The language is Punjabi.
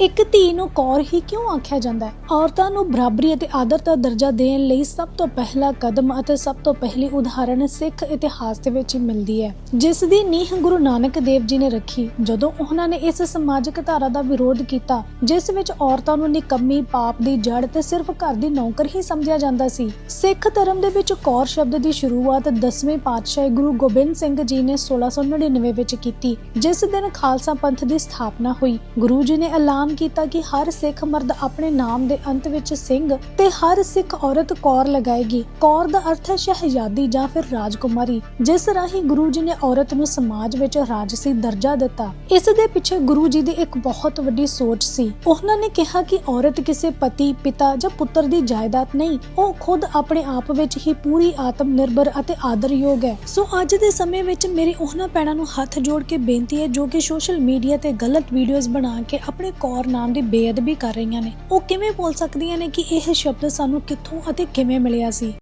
ਇੱਕ ਧੀ ਨੂੰ ਕੌਰ ਹੀ ਕਿਉਂ ਆਖਿਆ ਜਾਂਦਾ ਹੈ? ਔਰਤਾਂ ਨੂੰ ਬਰਾਬਰੀ ਅਤੇ ਆਦਰ ਦਾ ਦਰਜਾ ਦੇਣ ਲਈ ਸਭ ਤੋਂ ਪਹਿਲਾ ਕਦਮ ਅਤੇ ਸਭ ਤੋਂ ਪਹਿਲੀ ਉਦਾਹਰਣ ਸਿੱਖ ਇਤਿਹਾਸ ਦੇ ਵਿੱਚ ਮਿਲਦੀ ਹੈ। ਜਿਸ ਦੀ ਨੀਂਹ ਗੁਰੂ ਨਾਨਕ ਦੇਵ ਜੀ ਨੇ ਰੱਖੀ, ਜਦੋਂ ਉਹਨਾਂ ਨੇ ਇਸ ਸਮਾਜਿਕ ਧਾਰਾ ਦਾ ਵਿਰੋਧ ਕੀਤਾ, ਜਿਸ ਵਿੱਚ ਔਰਤਾਂ ਨੂੰ ਨਿਕੰਮੀ ਪਾਪ ਦੀ ਜੜ ਤੇ ਸਿਰਫ ਘਰ ਦੀ ਨੌਕਰ ਹੀ ਸਮਝਿਆ ਜਾਂਦਾ ਸੀ। ਸਿੱਖ ਧਰਮ ਦੇ ਵਿੱਚ ਕੌਰ ਸ਼ਬਦ ਦੀ ਸ਼ੁਰੂਆਤ 10ਵੇਂ ਪਾਤਸ਼ਾਹ ਗੁਰੂ ਗੋਬਿੰਦ ਸਿੰਘ ਜੀ ਨੇ 1699 ਵਿੱਚ ਕੀਤੀ, ਜਿਸ ਦਿਨ ਖਾਲਸਾ ਪੰਥ ਦੀ ਸਥਾਪਨਾ ਹੋਈ। ਗੁਰੂ ਜੀ ਨੇ ਐਲਾਨ ਕੀਤਾ ਕਿ ਹਰ ਸਿੱਖ ਮਰਦ ਆਪਣੇ ਨਾਮ ਦੇ ਅੰਤ ਵਿੱਚ ਸਿੰਘ ਤੇ ਹਰ ਸਿੱਖ ਔਰਤ ਕੌਰ ਲਗਾਏਗੀ। ਕੌਰ ਦਾ ਅਰਥ ਹੈ ਸ਼ਹਿਜ਼ਾਦੀ ਜਾਂ ਫਿਰ ਰਾਜਕੁਮਾਰੀ, ਜਿਸ ਰਾਹੀਂ ਗੁਰੂ ਜੀ ਨੇ ਔਰਤ ਨੂੰ ਸਮਾਜ ਵਿੱਚ ਰਾਜਸੀ ਦਰਜਾ ਦਿੱਤਾ। ਇਸ ਦੇ ਪਿੱਛੇ ਗੁਰੂ ਜੀ ਦੀ ਇੱਕ ਬਹੁਤ ਵੱਡੀ ਸੋਚ ਸੀ। ਉਹਨਾਂ ਨੇ ਕਿਹਾ ਕਿ ਔਰਤ ਕਿਸੇ ਪਤੀ, ਪਿਤਾ ਜਾਂ ਪੁੱਤਰ ਦੀ ਜਾਇਦਾਦ ਨਹੀਂ, ਉਹ ਖੁਦ ਆਪਣੇ ਆਪ ਵਿੱਚ ਹੀ ਪੂਰੀ ਆਤਮ ਨਿਰਭਰ ਅਤੇ ਆਦਰਯੋਗ ਹੈ। ਸੋ ਅੱਜ ਦੇ ਸਮੇਂ ਵਿੱਚ ਮੇਰੀ ਉਹਨਾਂ ਭੈਣਾਂ ਨੂੰ ਹੱਥ ਜੋੜ ਕੇ ਬੇਨਤੀ ਹੈ ਜੋ ਕਿ ਸੋਸ਼ਲ ਮੀਡੀਆ ਤੇ ਗਲਤ ਵੀਡੀਓਜ਼ ਬਣਾ ਕੇ ਆਪਣੇ ਕੌਰ ਨਾਮ ਦੀ ਬੇਅਦਬੀ ਕਰ ਰਹੀਆਂ ਨੇ। ਉਹ ਕਿਵੇਂ ਬੋਲ ਸਕਦੀਆਂ ਨੇ ਕਿ ਇਹ ਸ਼ਬਦ ਸਾਨੂੰ ਕਿੱਥੋਂ ਅਤੇ ਕਿਵੇਂ ਮਿਲਿਆ ਸੀ?